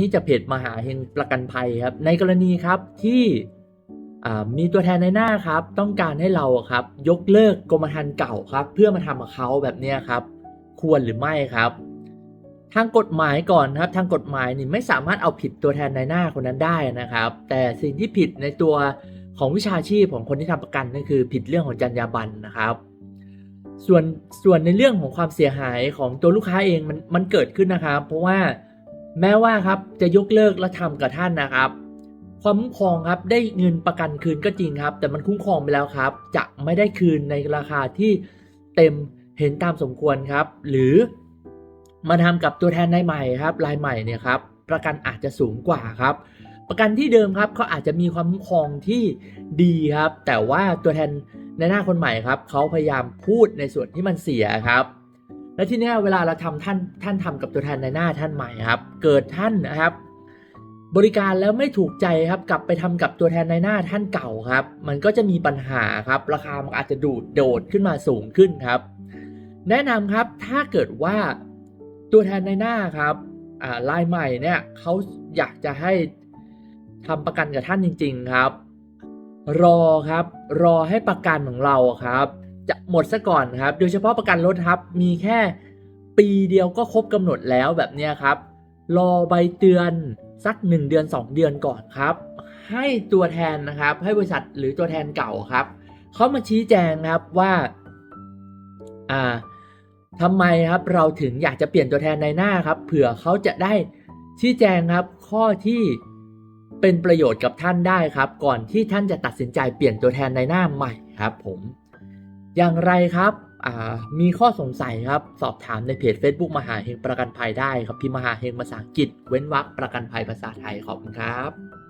นี่จะเพจมหาเฮงประกันภัยครับ ในกรณีครับที่มีตัวแทนในหน้าครับ ต้องการให้เราครับ ยกเลิกกรมธรรม์เก่าครับ เพื่อมาทำกับเขาแบบนี้ครับ ควรหรือไม่ครับ ทางกฎหมายก่อนครับ ทางกฎหมายนี่ไม่สามารถเอาผิดตัวแทนในหน้าคนนั้นได้นะครับ แต่สิ่งที่ผิดในตัวของวิชาชีพของคนที่ทำประกันนั่นคือผิดเรื่องของจรรยาบรรณนะครับ ส่วนส่วนในเรื่องของความเสียหายของตัวลูกค้าเองมันมันเกิดขึ้นนะครับ เพราะว่า แม้ว่าครับจะยกเลิกและทำกับท่านนะครับ ความคุ้มครองครับได้เงินประกันคืนก็จริงครับ แต่มันคุ้มครองไปแล้วครับ จะไม่ได้คืนในราคาที่เต็มเห็นตามสมควรครับ หรือมาทำกับตัวแทนรายใหม่ครับรายใหม่เนี่ยครับประกันอาจจะสูงกว่าครับ ประกันที่เดิมครับเขาอาจจะมีความคุ้มครองที่ดีครับ แต่ว่าตัวแทนในหน้าคนใหม่ครับเขาพยายามพูดในส่วนที่มันเสียครับ และทีเนี้เวลาเราทำท่านท่านทำกับตัวแทนในหน้าท่านใหม่ครับ เกิดท่านนะครับ บริการแล้วไม่ถูกใจครับ กลับไปทำกับตัวแทนในหน้าท่านเก่าครับ มันก็จะมีปัญหาครับ ราคามันอาจจะดูดโดดขึ้นมาสูงขึ้นครับ แนะนำครับถ้าเกิดว่าตัวแทนในหน้าครับอ่ายใหม่เนี่ยเขาอยากจะให้ทำประกันกับท่านจริง ๆครับ รอครับ รอให้ประกันของเราครับ จะหมดซะก่อนครับ โดยเฉพาะประกันรถครับ มีแค่ปีเดียวก็ครบกำหนดแล้วแบบนี้ครับ รอใบเตือนสัก 1 เดือน 2 เดือนก่อนครับ ให้ตัวแทนนะครับ ให้บริษัทหรือตัวแทนเก่าครับเขามาชี้แจงครับว่าอ่าทำไมครับเราถึงอยากจะเปลี่ยนตัวแทนในหน้าครับ เผื่อเขาจะได้ชี้แจงครับข้อที่เป็นประโยชน์กับท่านได้ครับ ก่อนที่ท่านจะตัดสินใจเปลี่ยนตัวแทนในหน้าใหม่ครับผม อย่างไรครับมีข้อสงสัยครับ สอบถามในเพจ Facebook มหาเฮงประกันภัยได้ครับพิมพ์มหาเฮงภาษาอังกฤษ เว้นวรรคประกันภัยภาษาไทยขอบคุณครับ